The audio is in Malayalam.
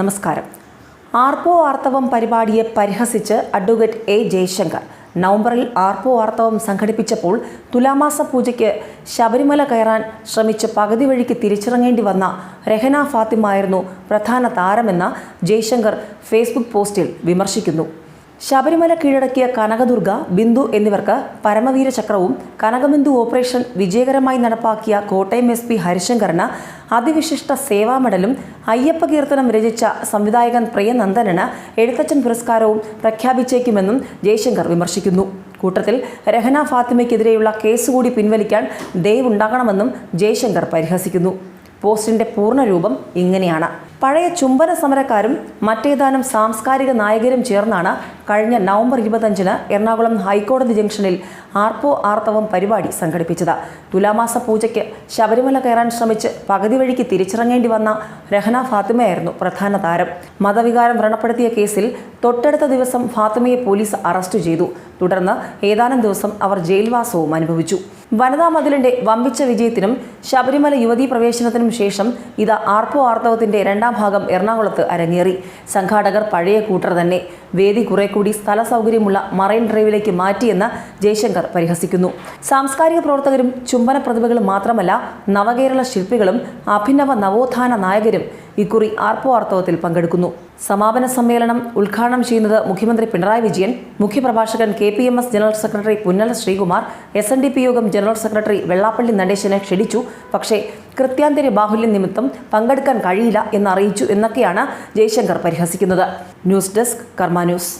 നമസ്കാരം. ആർപ്പോ ആർത്തവം പരിപാടിയെ പരിഹസിച്ച് അഡ്വക്കേറ്റ് എ ജയശങ്കർ നവംബറിൽ ആർപ്പോ ആർത്തവം സംഘടിപ്പിച്ചപ്പോൾ തുലാമാസ പൂജയ്ക്ക് ശബരിമല കയറാൻ ശ്രമിച്ച് പകുതി വഴിക്ക് തിരിച്ചിറങ്ങേണ്ടി വന്ന രഹന ഫാത്തിമായിരുന്നു പ്രധാന താരമെന്ന് ജയശങ്കർ ഫേസ്ബുക്ക് പോസ്റ്റിൽ വിമർശിക്കുന്നു. ശബരിമല കീഴടക്കിയ കനകദുർഗ ബിന്ദു എന്നിവർക്ക് പരമവീര ചക്രവും കനകബിന്ദു ഓപ്പറേഷൻ വിജയകരമായി നടപ്പാക്കിയ കോട്ടയം എസ് പി ഹരിശങ്കറിന് അതിവിശിഷ്ട സേവാ മെഡലും അയ്യപ്പ കീർത്തനം രചിച്ച സംവിധായകൻ പ്രിയനന്ദനന് എഴുത്തച്ഛൻ പുരസ്കാരവും പ്രഖ്യാപിച്ചേക്കുമെന്നും ജയശങ്കർ വിമർശിക്കുന്നു. കൂട്ടത്തിൽ രഹന ഫാത്തിമയ്ക്കെതിരെയുള്ള കേസ് കൂടി പിൻവലിക്കാൻ ദയവുണ്ടാകണമെന്നും ജയശങ്കർ പരിഹസിക്കുന്നു. പോസ്റ്റിന്റെ പൂർണരൂപം ഇങ്ങനെയാണ്. പഴയ ചുംബന സമരക്കാരും മറ്റേതാനും സാംസ്കാരിക നായകരും ചേർന്നാണ് കഴിഞ്ഞ നവംബർ ഇരുപത്തഞ്ചിന് എറണാകുളം ഹൈക്കോടതി ജംഗ്ഷനിൽ ആർപ്പോ ആർത്തവം പരിപാടി സംഘടിപ്പിച്ചത്. തുലാമാസ പൂജയ്ക്ക് ശബരിമല കയറാൻ ശ്രമിച്ച് പകുതി വഴിക്ക് തിരിച്ചിറങ്ങേണ്ടി വന്ന രഹന ഫാത്തിമയായിരുന്നു പ്രധാന താരം. മതവികാരം വ്രണപ്പെടുത്തിയ കേസിൽ തൊട്ടടുത്ത ദിവസം ഫാത്തിമയെ പോലീസ് അറസ്റ്റ് ചെയ്തു. തുടർന്ന് ഏതാനും ദിവസം അവർ ജയിൽവാസവും അനുഭവിച്ചു. വനിതാ മതിലിന്റെ വമ്പിച്ച വിജയത്തിനും ശബരിമല യുവതീ പ്രവേശനത്തിനും ശേഷം ഇത് ആർപ്പോ ആർത്തവത്തിന്റെ രണ്ടാം ഭാഗം എറണാകുളത്ത് അരങ്ങേറി. സംഘാടകർ പഴയ കൂട്ടർ തന്നെ വേദി കുറെ കൂടി സ്ഥല സൗകര്യമുള്ള മറൈൻ ഡ്രൈവിലേക്ക് മാറ്റിയെന്ന് ജയശങ്കർ പരിഹസിക്കുന്നു. സാംസ്കാരിക പ്രവർത്തകരും ചുംബന പ്രതിഭകളും മാത്രമല്ല നവകേരള ശില്പികളും അഭിനവ നവോത്ഥാന നായകരും ഇക്കുറി ആർപ്പുവാർത്തവത്തിൽ പങ്കെടുക്കുന്നു. സമാപന സമ്മേളനം ഉദ്ഘാടനം ചെയ്യുന്നത് മുഖ്യമന്ത്രി Pinarayi Vijayan മുഖ്യപ്രഭാഷകൻ K P M S general secretary Punnala Sreekumar S N D P യോഗം ജനറൽ സെക്രട്ടറി വെള്ളാപ്പള്ളി നടേശനെ ക്ഷണിച്ചു. പക്ഷേ കൃത്യാന്തര ബാഹുല്യം നിമിത്തം പങ്കെടുക്കാൻ കഴിയില്ല എന്നറിയിച്ചു എന്നൊക്കെയാണ് Jaishankar പരിഹസിക്കുന്നത്. News desk Karma news.